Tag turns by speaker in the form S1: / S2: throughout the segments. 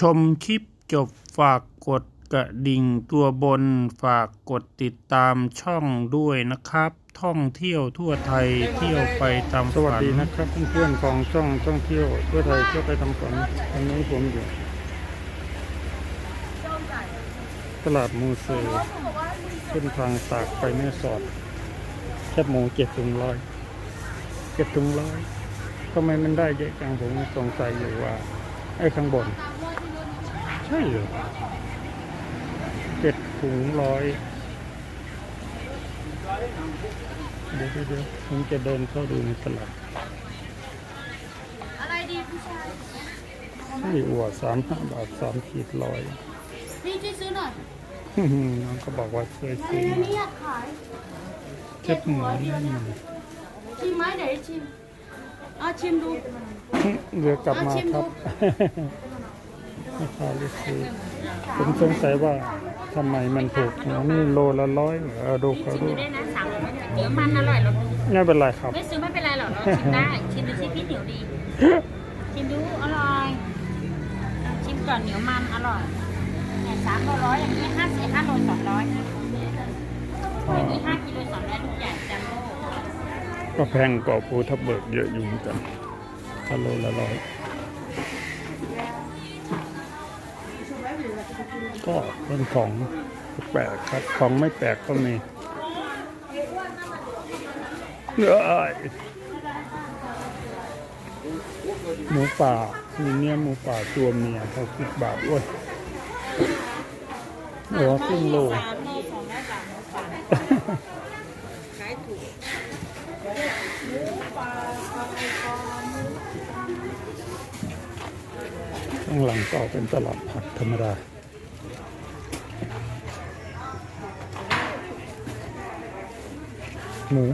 S1: ชมคลิปจบฝากกดกระดิ่งตัวบนฝากกดติดตามช่องด้วยนะครับ ท่องเที่ยวทั่วไทยเที่ยวไปตาม
S2: สวัส
S1: ฝัน
S2: ดีนะครับเพื่อนๆของช่องท่องเที่ยวทั่วไทยเที่ยวไปทำฝันวันนี้ผมอยู่ตลาดมูเซอร์เส้นทางตากไปแม่สอดแคบหมูเจ็ดถุงร้อยเจ็ดถุงร้อยทำไมมันได้เยอะจังผมสงสัยอยู่ว่าไอ้ข้างบน ใช่เหรอเจ็ดถุงร้อยเดี๋ยวเดี๋ยวเดี๋ยวผมจะเดินเข้าดูในตลาด
S3: อะไรดีผู้ชาย
S2: ไส้อั่วสามห้าบาทสามขีดร้อย
S3: พี่ช่วยซื้อหน่อย
S2: น้องก็บอกว่าช่วยซื้อ
S3: อันนี้อยากขาย
S2: เจ็บหมูนี่มัน
S3: ชิมไหมเดี๋ยวชิมเอาชิมดู
S2: เรือกลับมาครับ ไม่พาเลยซื้อผมสงสัยว่าทำไมมันถูกนะนี่โลละร้อยเหรอดูเขา
S4: ชิม
S2: ดู
S4: ดูได้นะสามร้อยเดี๋ยวมันอร่อยเราดู
S2: ไม่เป็นไรครับ
S4: ไม่ซื้อไม่เป็นไรหรอกเราชิมได้ ชิมดูสิพี่เหนียวดี ชิมดูอร่อย ชิมก่อนเหนียวมันอร่อยเนี่ยสามโลร้อยอย่างนี้ห้าสี่ห้าโลสองร้อยอย่างนี้ห้ากิโลสองร้อยทุกอย่างจัมโบ้
S2: ก็แพงกว่าภูทับเบิกเยอะอยู่เหมือนกันถ้าโลละร้อย ก็เป็นของแปลกครับของไม่แปลกก็มีเนื้อหมูป่ามีเนี่ยหมูป่าตัวเมียเขาคิดบาทด้วยโอ้ครึ่งโล่
S4: ข้า
S2: งหลังก็เป็นตลาดผักธรรมดา หมู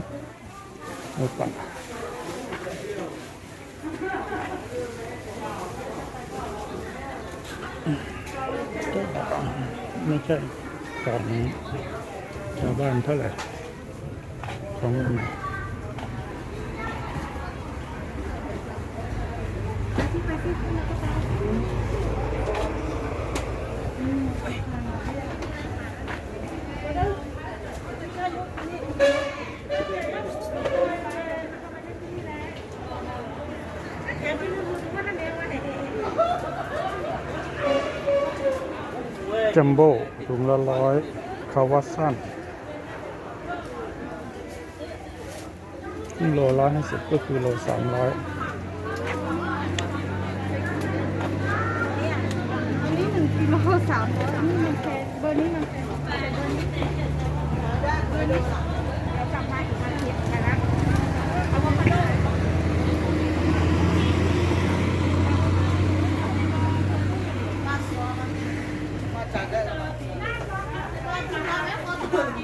S2: หมูป่าไม่ใช่ของชาวบ้านเท่าไหร่ของ จัมโบ้ถุงละร้อยคาวาสั้นโลร้อยห้าสิบก็คือโลสามร้อย
S3: อันนี้หนึ่งกิโลสามร้อยอันนี้มันแพงเบอร์นี้มันแพงเบอร์นี้เบอร์นี้เดี๋ยวกลับมาอีกอาทิตย์นะเอามาโด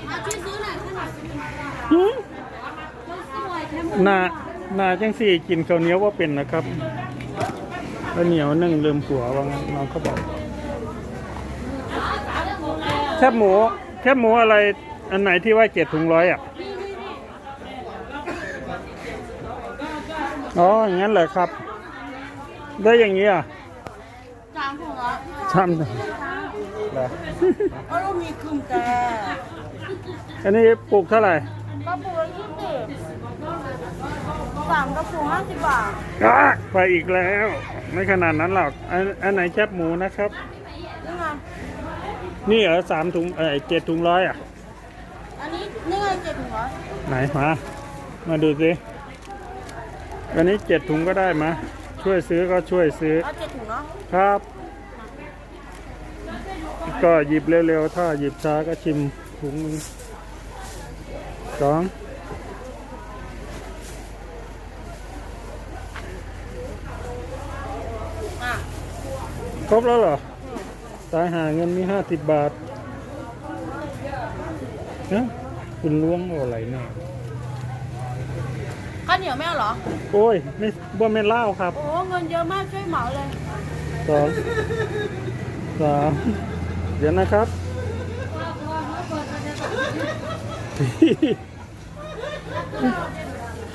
S3: เอาช่วยซื้อหน่อยขนาดสวยแค่ หมด
S2: นานาจังสี่กินข้าวเหนียวว่าเป็นนะครับข้าวเหนียวนึ่งลืมหัวว่างั้นน้องเขาบอก แคบหมู แคบหมูอะไร อันไหนที่ว่าเจ็ดถุงร้อยอะ อ๋อ อย่างนั้นเหรอครับ ได้อย่างนี้อะ
S3: สามถุงเหรอ
S2: ทำเหรอ
S3: เอาลูกมีคุมแต่
S2: อันนี้ปลูกเท่าไหร่
S3: กระปุกละยี่สิบสามกระปุกห้าสิบบาท
S2: อะไปอีกแล้ว ไม่ขนาดนั้นหรอกอันอันไหนแคบหมูนะครับ
S3: นี่ไง
S2: นี่เหรอสามถุงเออเจ็ดถุงร้อยอะ
S3: อันนี้นี่ไงเจ็ดถุงเหรอ
S2: ไหนมา มาดูสิอันนี้เจ็ดถุงก็ได้มาช่วยซื้อก็ช่วยซื้อ
S3: เอาเจ็ดถุงเนาะ
S2: ครับ ก็หยิบเร็วๆ ถ้าหยิบช้าก็ชิมถุงหนึ่ง สอง
S3: อะ
S2: ครบแล้วเหรอ ตายหาเงินมีห้าสิบบาทเนะคุณล้วงเอาอะไรเนี่ย
S3: ข้าวเหนียวไม่เอาเหรอ
S2: โอ้ย ไม่บ่แม่นเหล้าครับ
S3: โอ้เงินเยอะมากช่วยเหมาเลย
S2: สองสามเดี๋ยวนะครับ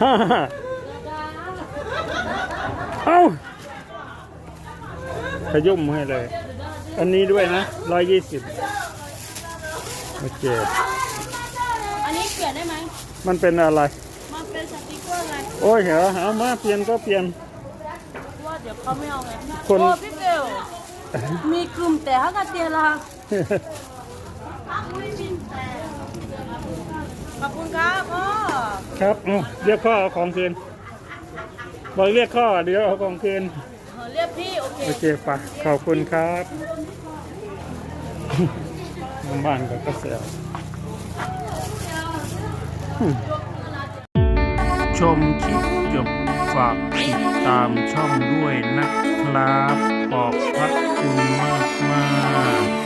S2: ห้าเอ้าขยุ่มให้เลย อันนี้ด้วยนะร้อยยี่สิบโอเค
S3: อันนี้เปลี่ยนได้ไหม
S2: มันเป็นอะไร
S3: มันเป็นสติกเกอร์ไง
S2: โอ้ยเหรอเอามาเปลี่ยนก็เปลี่ยน
S3: ว่าเดี๋ยวเขาไม่เอาไง
S2: คน
S3: โอ้พี่เบลมีกลุ่มแต่ฮักกะเตียละ ขอบคุณครับพ่อ
S2: ครับเอาเรียกข้อเอาของคืนบอกเรียกข้อเดี๋ยวเอาของคืน
S3: เออเรียกพี่โอเค
S2: โอเคปะขอบคุณครับน้ำบ้านก็กระเสียว
S1: ชมคลิปจบฝากติดตามช่องด้วยนะครับ ขอบพระคุณมากมากๆ